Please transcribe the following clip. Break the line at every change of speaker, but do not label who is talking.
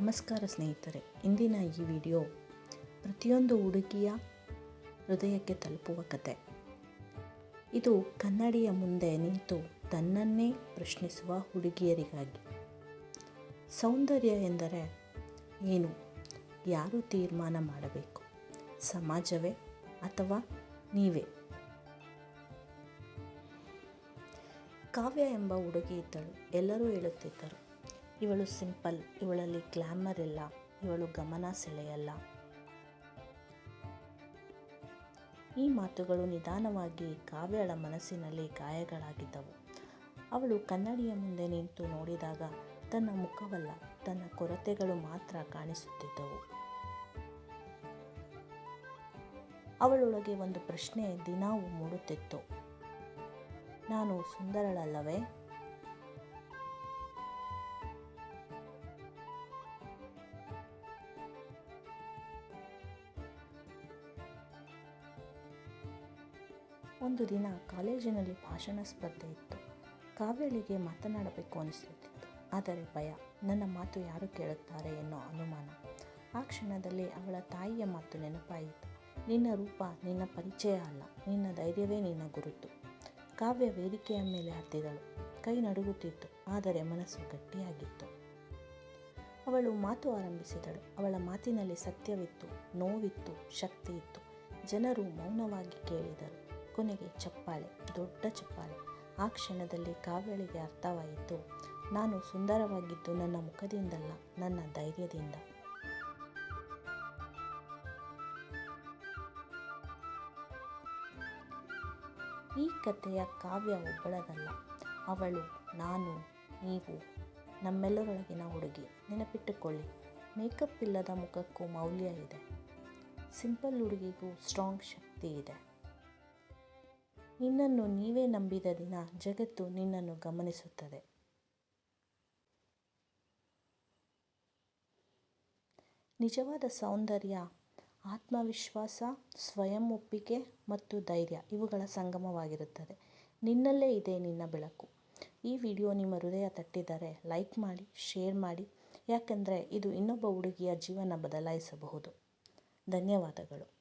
ನಮಸ್ಕಾರ ಸ್ನೇಹಿತರೆ, ಇಂದಿನ ಈ ವಿಡಿಯೋ ಪ್ರತಿಯೊಂದು ಹುಡುಗಿಯ ಹೃದಯಕ್ಕೆ ತಲುಪುವ ಕತೆ. ಇದು ಕನ್ನಡಿಯ ಮುಂದೆ ನಿಂತು ತನ್ನನ್ನೇ ಪ್ರಶ್ನಿಸುವ ಹುಡುಗಿಯರಿಗಾಗಿ. ಸೌಂದರ್ಯ ಎಂದರೆ ಏನು? ಯಾರು ತೀರ್ಮಾನ ಮಾಡಬೇಕು? ಸಮಾಜವೇ ಅಥವಾ ನೀವೇ? ಕಾವ್ಯ ಎಂಬ ಹುಡುಗಿ ಇದ್ದಳು. ಎಲ್ಲರೂ ಹೇಳುತ್ತಿದ್ದರು ಇವಳು ಸಿಂಪಲ್, ಇವಳಲ್ಲಿ ಗ್ಲಾಮರ್ ಇಲ್ಲ, ಇವಳು ಗಮನ ಸೆಳೆಯಲ್ಲ. ಈ ಮಾತುಗಳು ನಿಧಾನವಾಗಿ ಕಾವ್ಯಳ ಮನಸ್ಸಿನಲ್ಲಿ ಗಾಯಗಳಾಗಿದ್ದವು. ಅವಳು ಕನ್ನಡಿಯ ಮುಂದೆ ನಿಂತು ನೋಡಿದಾಗ ತನ್ನ ಮುಖವಲ್ಲ, ತನ್ನ ಕೊರತೆಗಳು ಮಾತ್ರ ಕಾಣಿಸುತ್ತಿದ್ದವು. ಅವಳೊಳಗೆ ಒಂದು ಪ್ರಶ್ನೆ ದಿನವೂ ಮೂಡುತ್ತಿತ್ತು. ನಾನು ಸುಂದರಳಲ್ಲವೇ? ಒಂದು ದಿನ ಕಾಲೇಜಿನಲ್ಲಿ ಭಾಷಣ ಸ್ಪರ್ಧೆ ಇತ್ತು. ಕಾವ್ಯಳಿಗೆ ಮಾತನಾಡಬೇಕು ಅನಿಸುತ್ತಿತ್ತು. ಆದರೆ ಭಯ, ನನ್ನ ಮಾತು ಯಾರು ಕೇಳುತ್ತಾರೆ ಎನ್ನೋ ಅನುಮಾನ. ಆ ಕ್ಷಣದಲ್ಲಿ ಅವಳ ತಾಯಿಯ ಮಾತು ನೆನಪಾಯಿತು. ನಿನ್ನ ರೂಪ, ನಿನ್ನ ಪರಿಚಯ ಅಲ್ಲ, ನಿನ್ನ ಧೈರ್ಯವೇ ನಿನ್ನ ಗುರುತು. ಕಾವ್ಯ ವೇದಿಕೆಯ ಮೇಲೆ ಹತ್ತಿದಳು ಕೈ ನಡುಗುತ್ತಿತ್ತು, ಆದರೆ ಮನಸ್ಸು ಗಟ್ಟಿಯಾಗಿತ್ತು. ಅವಳು ಮಾತು ಆರಂಭಿಸಿದಳು. ಅವಳ ಮಾತಿನಲ್ಲಿ ಸತ್ಯವಿತ್ತು, ನೋವಿತ್ತು ಶಕ್ತಿ ಇತ್ತು ಜನರು ಮೌನವಾಗಿ ಕೇಳಿದರು. ಕೊನೆಗೆ ಚಪ್ಪಾಳೆ, ದೊಡ್ಡ ಚಪ್ಪಾಳೆ. ಆ ಕ್ಷಣದಲ್ಲಿ ಕಾವ್ಯಳಿಗೆ ಅರ್ಥವಾಯಿತು. ನಾನು ಸುಂದರವಾಗಿದ್ದು ನನ್ನ ಮುಖದಿಂದಲ್ಲ, ನನ್ನ ಧೈರ್ಯದಿಂದ. ಈ ಕಥೆಯ ಕಾವ್ಯ ಒಬ್ಬಳದಲ್ಲ. ಅವಳು, ನಾನು, ನೀವು, ನಮ್ಮೆಲ್ಲರೊಳಗಿನ ಹುಡುಗಿ. ನೆನಪಿಟ್ಟುಕೊಳ್ಳಿ, ಮೇಕಪ್ ಇಲ್ಲದ ಮುಖಕ್ಕೂ ಮೌಲ್ಯ ಇದೆ. ಸಿಂಪಲ್ ಹುಡುಗಿಗೂ ಸ್ಟ್ರಾಂಗ್ ಶಕ್ತಿ ಇದೆ. ನಿನ್ನನ್ನು ನೀವೇ ನಂಬಿದ ದಿನ ಜಗತ್ತು ನಿನ್ನನ್ನು ಗಮನಿಸುತ್ತದೆ. ನಿಜವಾದ ಸೌಂದರ್ಯ, ಆತ್ಮವಿಶ್ವಾಸ, ಸ್ವಯಂ ಒಪ್ಪಿಗೆ ಮತ್ತು ಧೈರ್ಯ ಇವುಗಳ ಸಂಗಮವಾಗಿರುತ್ತದೆ. ನಿನ್ನಲ್ಲೇ ಇದೆ ನಿನ್ನ ಬೆಳಕು. ಈ ವಿಡಿಯೋ ನಿಮ್ಮ ಹೃದಯ ತಟ್ಟಿದರೆ ಲೈಕ್ ಮಾಡಿ, ಶೇರ್ ಮಾಡಿ. ಯಾಕೆಂದರೆ ಇದು ಇನ್ನೊಬ್ಬ ಹುಡುಗಿಯ ಜೀವನ ಬದಲಾಯಿಸಬಹುದು. ಧನ್ಯವಾದಗಳು.